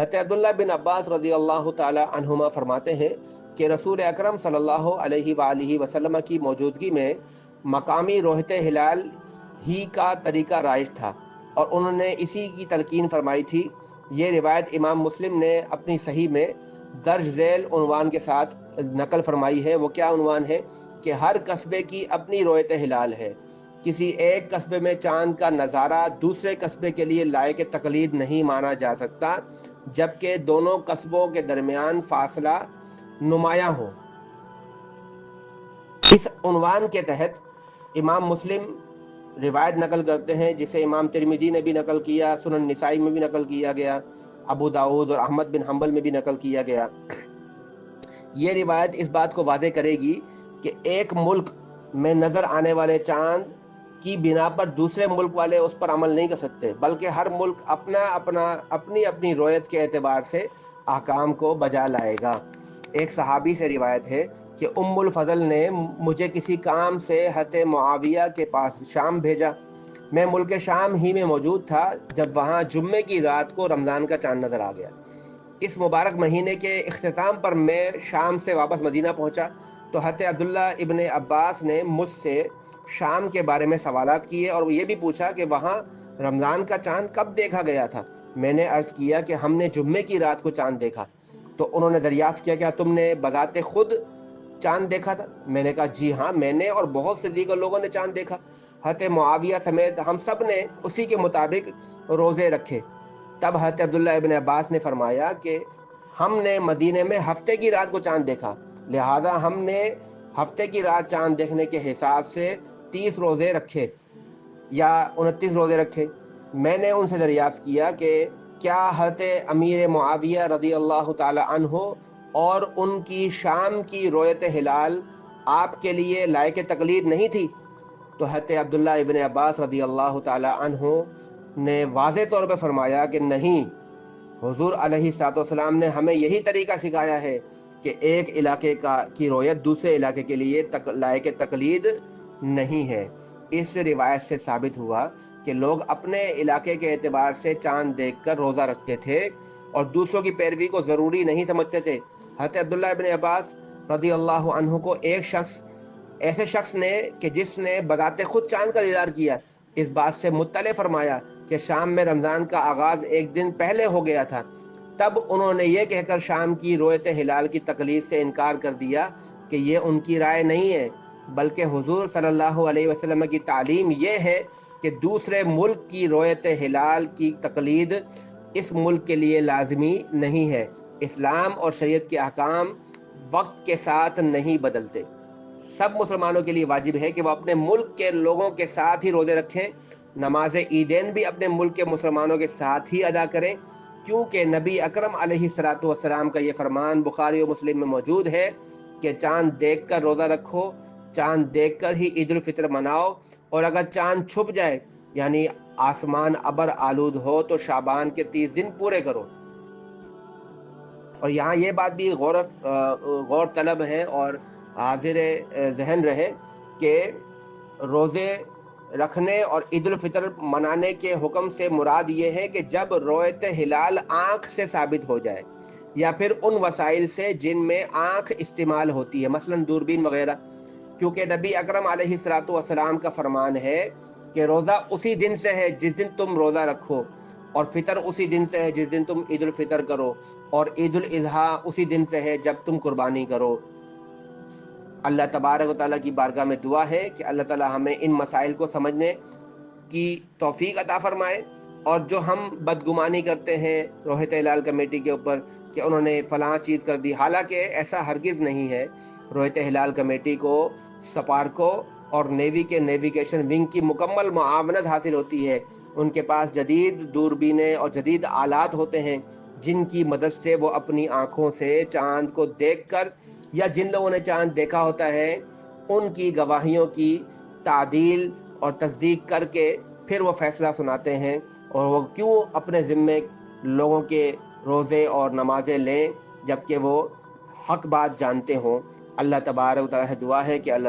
حت عبداللہ بن عباس رضی اللہ تعالی عنہما فرماتے ہیں کہ رسول اکرم صلی اللہ علیہ وآلہ وسلم کی موجودگی میں مقامی روحت ہلال ہی کا طریقہ رائج تھا اور انہوں نے اسی کی تلقین فرمائی تھی۔ یہ روایت امام مسلم نے اپنی صحیح میں درج ذیل عنوان کے ساتھ نقل فرمائی ہے۔ وہ کیا عنوان ہے؟ کہ ہر قصبے کی اپنی رویت ہلال ہے۔ کسی ایک قصبے میں چاند کا نظارہ دوسرے قصبے کے لیے لائق تقلید نہیں مانا جا سکتا، جبکہ دونوں قصبوں کے درمیان فاصلہ نمایاں ہو۔ اس عنوان کے تحت امام مسلم روایت نقل کرتے ہیں، جسے امام ترمیزی نے بھی نقل کیا، سنن نسائی میں بھی نقل کیا گیا، ابو داود اور احمد بن حنبل میں بھی نقل کیا گیا۔ یہ روایت اس بات کو واضح کرے گی کہ ایک ملک میں نظر آنے والے چاند کی بنا پر دوسرے ملک والے اس پر عمل نہیں کر سکتے، بلکہ ہر ملک اپنا اپنا، اپنی اپنی رویت کے اعتبار سے احکام کو بجا لائے گا۔ ایک صحابی سے روایت ہے کہ ام الفضل نے مجھے کسی کام سے حت معاویہ کے پاس شام بھیجا۔ میں ملک شام ہی میں موجود تھا، جب وہاں جمعے کی رات کو رمضان کا چاند نظر آ گیا۔ اس مبارک مہینے کے اختتام پر میں شام سے واپس مدینہ پہنچا۔ تو حت عبداللہ ابن عباس نے مجھ سے شام کے بارے میں سوالات کیے اور وہ یہ بھی پوچھا کہ وہاں رمضان کا چاند کب دیکھا گیا تھا؟ میں نے عرض کیا کہ ہم نے جمعے کی رات کو چاند دیکھا۔ تو انہوں نے دریافت کیا کیا تم نے بذات خود چاند دیکھا تھا؟ میں نے کہا جی ہاں میں نے اور بہت سے دیگر لوگوں نے چاند دیکھا۔ حت معاویہ سمیت ہم سب نے اسی کے مطابق روزے رکھے۔ تب حت عبداللہ ابن عباس نے فرمایا کہ ہم نے مدینہ میں ہفتے کی رات کو چاند دیکھا۔ لہذا ہم نے ہفتے کی رات چاند دیکھنے کے حساب سے تیس روزے رکھے یا انتیس روزے رکھے۔ میں نے ان سے دریافت کیا کہ کیا حضرت امیر معاویہ رضی اللہ تعالی عنہ اور ان کی شام کی رویت ہلال آپ کے لیے لائق تقلید نہیں تھی؟ تو حضرت عبداللہ ابن عباس رضی اللہ تعالی عنہ نے واضح طور پہ فرمایا کہ نہیں۔ حضور علیہ سات وسلام نے ہمیں یہی طریقہ سکھایا ہے کہ ایک علاقے کا کی رویت دوسرے علاقے کے لیے تک لائق تقلید نہیں ہے۔ اس روایت سے ثابت ہوا کہ لوگ اپنے علاقے کے اعتبار سے چاند دیکھ کر روزہ رکھتے تھے اور دوسروں کی پیروی کو ضروری نہیں سمجھتے تھے۔ حضرت عبداللہ ابن عباس رضی اللہ عنہ کو ایک شخص ایسے شخص نے کہ جس نے بذات خود چاند کا دیدار کیا۔ اس بات سے مطلع فرمایا کہ شام میں رمضان کا آغاز ایک دن پہلے ہو گیا تھا۔ تب انہوں نے یہ کہہ کر شام کی رویت ہلال کی تقلید سے انکار کر دیا کہ یہ ان کی رائے نہیں ہے، بلکہ حضور صلی اللہ علیہ وسلم کی تعلیم یہ ہے کہ دوسرے ملک کی رویت ہلال کی تقلید اس ملک کے لیے لازمی نہیں ہے۔ اسلام اور شریعت کے احکام وقت کے ساتھ نہیں بدلتے۔ سب مسلمانوں کے لیے واجب ہے کہ وہ اپنے ملک کے لوگوں کے ساتھ ہی روزے رکھیں۔ نماز عیدین بھی اپنے ملک کے مسلمانوں کے ساتھ ہی ادا کریں۔ کیونکہ نبی اکرم علیہ السلاۃ والسلام کا یہ فرمان بخاری و مسلم میں موجود ہے کہ چاند دیکھ کر روزہ رکھو، چاند دیکھ کر ہی عید الفطر مناؤ۔ اور اگر چاند چھپ جائے یعنی آسمان ابر آلود ہو تو شابان کے تیس دن پورے کرو۔ اور یہاں یہ بات بھی غور غور طلب ہے اور حاضر ذہن رہے کہ روزے رکھنے اور عید الفطر منانے کے حکم سے مراد یہ ہے کہ جب رویت ہلال آنکھ سے ثابت ہو جائے یا پھر ان وسائل سے جن میں آنکھ استعمال ہوتی ہے، مثلا دوربین وغیرہ، کیونکہ نبی اکرم علیہ السلاۃ والسلام کا فرمان ہے کہ روزہ اسی دن سے ہے جس دن تم روزہ رکھو اور فطر اسی دن سے ہے جس دن تم عید الفطر کرو اور عید الاضحیٰ اسی دن سے ہے جب تم قربانی کرو۔ اللہ تبارک و تعالیٰ کی بارگاہ میں دعا ہے کہ اللہ تعالیٰ ہمیں ان مسائل کو سمجھنے کی توفیق عطا فرمائے اور جو ہم بدگمانی کرتے ہیں روحت ہلال کمیٹی کے اوپر کہ انہوں نے فلاں چیز کر دی، حالانکہ ایسا ہرگز نہیں ہے۔ روحت ہلال کمیٹی کو، سپارکو اور نیوی کے نیویگیشن ونگ کی مکمل معاونت حاصل ہوتی ہے۔ ان کے پاس جدید دوربینیں اور جدید آلات ہوتے ہیں، جن کی مدد سے وہ اپنی آنکھوں سے چاند کو دیکھ کر یا جن لوگوں نے چاند دیکھا ہوتا ہے، ان کی گواہیوں کی تعدیل اور تصدیق کر کے پھر وہ فیصلہ سناتے ہیں اور وہ کیوں اپنے ذمے لوگوں کے روزے اور نمازیں لیں جبکہ وہ حق بات جانتے ہوں۔ اللہ تبارک و تعالیٰ سے دعا ہے کہ اللہ تعالیٰ